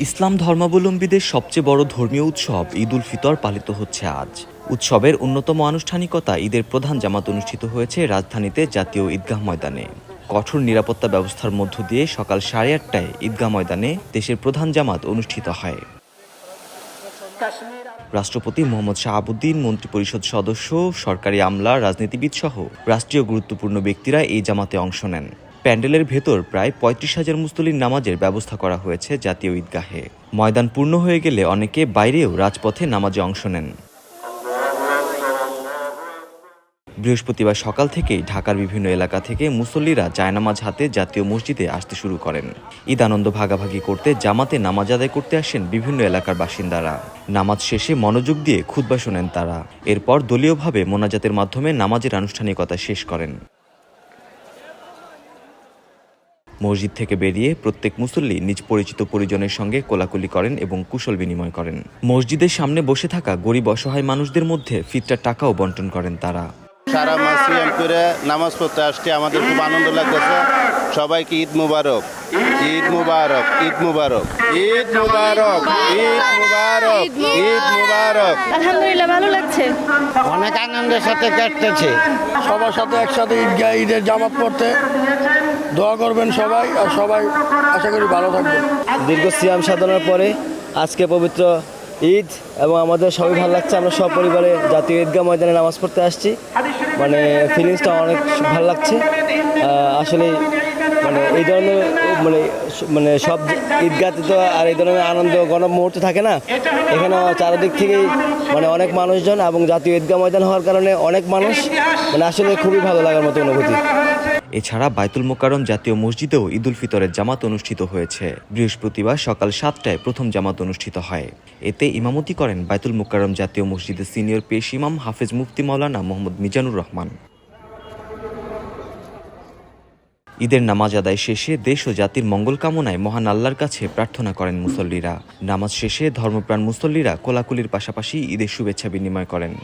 ইসলাম ধর্মাবলম্বীদের সবচেয়ে বড় ধর্মীয় উৎসব ঈদ উল ফিতর পালিত হচ্ছে আজ। উৎসবের অন্যতম আনুষ্ঠানিকতা ঈদের প্রধান জামাত অনুষ্ঠিত হয়েছে রাজধানীতে জাতীয় ঈদগাহ ময়দানে। কঠোর নিরাপত্তা ব্যবস্থার মধ্য দিয়ে সকাল সাড়ে আটটায় ঈদগাহ ময়দানে দেশের প্রধান জামাত অনুষ্ঠিত হয়। রাষ্ট্রপতি মোহাম্মদ শাহাবুদ্দিন, মন্ত্রিপরিষদ সদস্য, সরকারি আমলা, রাজনীতিবিদ সহ রাষ্ট্রীয় গুরুত্বপূর্ণ ব্যক্তিরা এই জামাতে অংশ নেন। প্যান্ডেলের ভেতর প্রায় পঁয়ত্রিশ হাজার মুসলিম নামাজের ব্যবস্থা করা হয়েছে জাতীয় ঈদগাহে। ময়দান পূর্ণ হয়ে গেলে অনেকে বাইরেও রাজপথে নামাজে অংশ নেন। বৃহস্পতিবার সকাল থেকেই ঢাকার বিভিন্ন এলাকা থেকে মুসল্লিরা জায়নামাজ হাতে জাতীয় মসজিদে আসতে শুরু করেন। ঈদ আনন্দ ভাগাভাগি করতে, জামাতে নামাজ আদায় করতে আসেন বিভিন্ন এলাকার বাসিন্দারা। নামাজ শেষে মনোযোগ দিয়ে খুতবা শোনেন তারা। এরপর দলীয়ভাবে মোনাজাতের মাধ্যমে নামাজের আনুষ্ঠানিকতা শেষ করেন। মসজিদ থেকে বেরিয়ে প্রত্যেক মুসল্লি নিজ পরিচিত পরিজনের সঙ্গে কোলাকুলি করেন এবং কুশল বিনিময় করেন। মসজিদের সামনে বসে থাকা গরিব অসহায় মানুষদের মধ্যে ফিতরার টাকাও বন্টন করেন তারা। সারা মাসিয়াম করে নামাজ পড়তে আসছি আমাদের খুব আনন্দ লাগতেছে। সবাইকে ঈদ মুবারক। ঈদ মুবারক ঈদ মুবারক। ঈদ মুবারক ঈদ মুবারক ঈদ মুবারক। আলহামদুলিল্লাহ ভালো লাগছে। অনেক আনন্দের সাথে কাটতেছে। সবার সাথে একসাথে ঈদগাহ ঈদের জামাত পড়তে। দোয়া করবেন সবাই আর সবাই আশা করি ভালো থাকবেন। দীর্ঘ সিয়াম সাধনার পরে আজকে পবিত্র ঈদ এবং আমাদের সবাই ভালো লাগছে। আমরা সব পরিবারে জাতীয় ঈদগাহ ময়দানে নামাজ পড়তে আসছি। মানে ফিলিংসটা অনেক ভালো লাগছে। আসলে মানে এই ধরনের মানে মানে সব ঈদগাতে তো আর এই ধরনের আনন্দ গণ মুহূর্ত থাকে না। এখানে চারিদিক থেকেই মানে অনেক মানুষজন এবং জাতীয় ঈদগাহ ময়দান হওয়ার কারণে অনেক মানুষ মানে আসলে খুবই ভালো লাগার মতো অনুভূতি। এছাড়া বাইতুল মোকারম জাতীয় মসজিদেও ঈদুল ফিতরের জামাত অনুষ্ঠিত হয়েছে। বৃহস্পতিবার সকাল সাতটায় প্রথম জামাত অনুষ্ঠিত হয়। এতে ইমামতি করেন বাইতুল মোকারম জাতীয় মসজিদের সিনিয়র পেশ ইমাম হাফেজ মুফতি মাওলানা মোহাম্মদ মিজানুর রহমান। ঈদের নামাজ আদায় শেষে দেশ ও জাতির মঙ্গল কামনায় মহান আল্লাহর কাছে প্রার্থনা করেন মুসল্লিরা। নামাজ শেষে ধর্মপ্রাণ মুসল্লিরা কোলাকুলির পাশাপাশি ঈদের শুভেচ্ছা বিনিময় করেন।